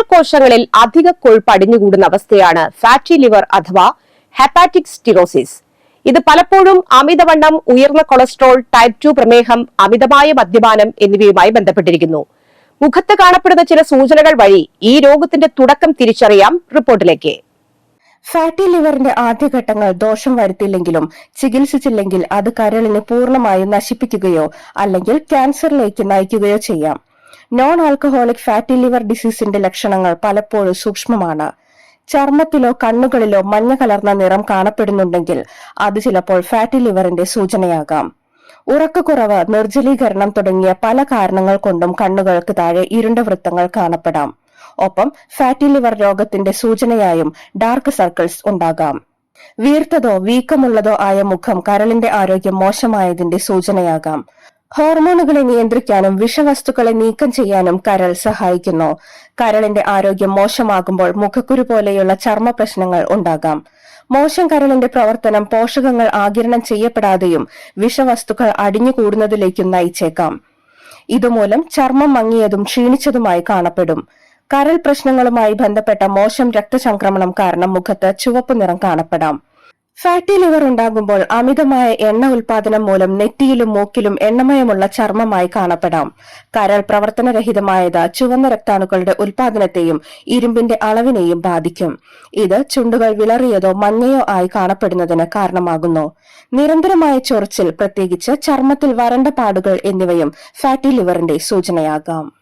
കോശങ്ങളിൽ അധിക കൊഴുപ്പ് അടിഞ്ഞുകൂടുന്ന അവസ്ഥയാണ് ഫാറ്റി ലിവർ അഥവാ ഹെപ്പാറ്റിക് സ്റ്റിറോസിസ്. ഇത് പലപ്പോഴും അമിതവണ്ണം ഉയർന്ന കൊളസ്ട്രോൾ ടൈപ്പ് ടു പ്രമേഹം അമിതമായ മദ്യപാനം എന്നിവയുമായി ബന്ധപ്പെട്ടിരിക്കുന്നു. മുഖത്ത് കാണപ്പെടുന്ന ചില സൂചനകൾ വഴി ഈ രോഗത്തിന്റെ തുടക്കം തിരിച്ചറിയാം റിപ്പോർട്ടിലേക്ക്. ഫാറ്റി ലിവറിന്റെ ആദ്യഘട്ടങ്ങൾ ദോഷം വരുത്തില്ലെങ്കിലും ചികിത്സിച്ചില്ലെങ്കിൽ അത് കരളിനെ പൂർണമായും നശിപ്പിക്കുകയോ അല്ലെങ്കിൽ ക്യാൻസറിലേക്ക് നയിക്കുകയോ ചെയ്യാം. നോൺ ആൽക്കഹോളിക് ഫാറ്റി ലിവർ ഡിസീസിന്റെ ലക്ഷണങ്ങൾ പലപ്പോഴും സൂക്ഷ്മമാണ്. ചർമ്മത്തിലോ കണ്ണുകളിലോ മഞ്ഞ കലർന്ന നിറം കാണപ്പെടുന്നുണ്ടെങ്കിൽ അത് ചിലപ്പോൾ ഫാറ്റി ലിവറിന്റെ സൂചനയാകാം. ഉറക്കക്കുറവ് നിർജലീകരണം തുടങ്ങിയ പല കാരണങ്ങൾ കൊണ്ടും കണ്ണുകൾക്ക് താഴെ ഇരുണ്ട വൃത്തങ്ങൾ കാണപ്പെടാം. ഒപ്പം ഫാറ്റി ലിവർ രോഗത്തിന്റെ സൂചനയായും ഡാർക്ക് സർക്കിൾസ് ഉണ്ടാകാം. വീർത്തതോ വീക്കമുള്ളതോ ആയ മുഖം കരളിന്റെ ആരോഗ്യം മോശമായതിന്റെ സൂചനയാകാം. ഹോർമോണുകളെ നിയന്ത്രിക്കാനും വിഷവസ്തുക്കളെ നീക്കം ചെയ്യാനും കരൾ സഹായിക്കുന്നു. കരളിന്റെ ആരോഗ്യം മോശമാകുമ്പോൾ മുഖക്കുരു പോലെയുള്ള ചർമ്മ പ്രശ്നങ്ങൾ ഉണ്ടാകാം. മോശം കരളിന്റെ പ്രവർത്തനം പോഷകങ്ങൾ ആകിരണം ചെയ്യപ്പെടാതെയും വിഷവസ്തുക്കൾ അടിഞ്ഞുകൂടുന്നതിലേക്കും നയിച്ചേക്കാം. ഇതുമൂലം ചർമ്മം മങ്ങിയതും ക്ഷീണിച്ചതുമായി കാണപ്പെടും. കരൾ പ്രശ്നങ്ങളുമായി ബന്ധപ്പെട്ട മോശം രക്തചംക്രമണം കാരണം മുഖത്ത് ചുവപ്പ് നിറം കാണപ്പെടാം. ഫാറ്റി ലിവർ ഉണ്ടാകുമ്പോൾ അമിതമായ എണ്ണ ഉൽപാദനം മൂലം നെറ്റിയിലും മൂക്കിലും എണ്ണമയമുള്ള ചർമ്മമായി കാണപ്പെടാം. കരൾ പ്രവർത്തനരഹിതമായത് ചുവന്ന രക്താണുക്കളുടെ ഉൽപാദനത്തെയും ഇരുമ്പിന്റെ അളവിനെയും ബാധിക്കും. ഇത് ചുണ്ടുകൾ വിളറിയതോ മഞ്ഞയോ ആയി കാണപ്പെടുന്നതിന് കാരണമാകുന്നു. നിരന്തരമായ ചൊറിച്ചിൽ പ്രത്യേകിച്ച് ചർമ്മത്തിൽ വരണ്ട പാടുകൾ എന്നിവയും ഫാറ്റി ലിവറിന്റെ സൂചനയാകാം.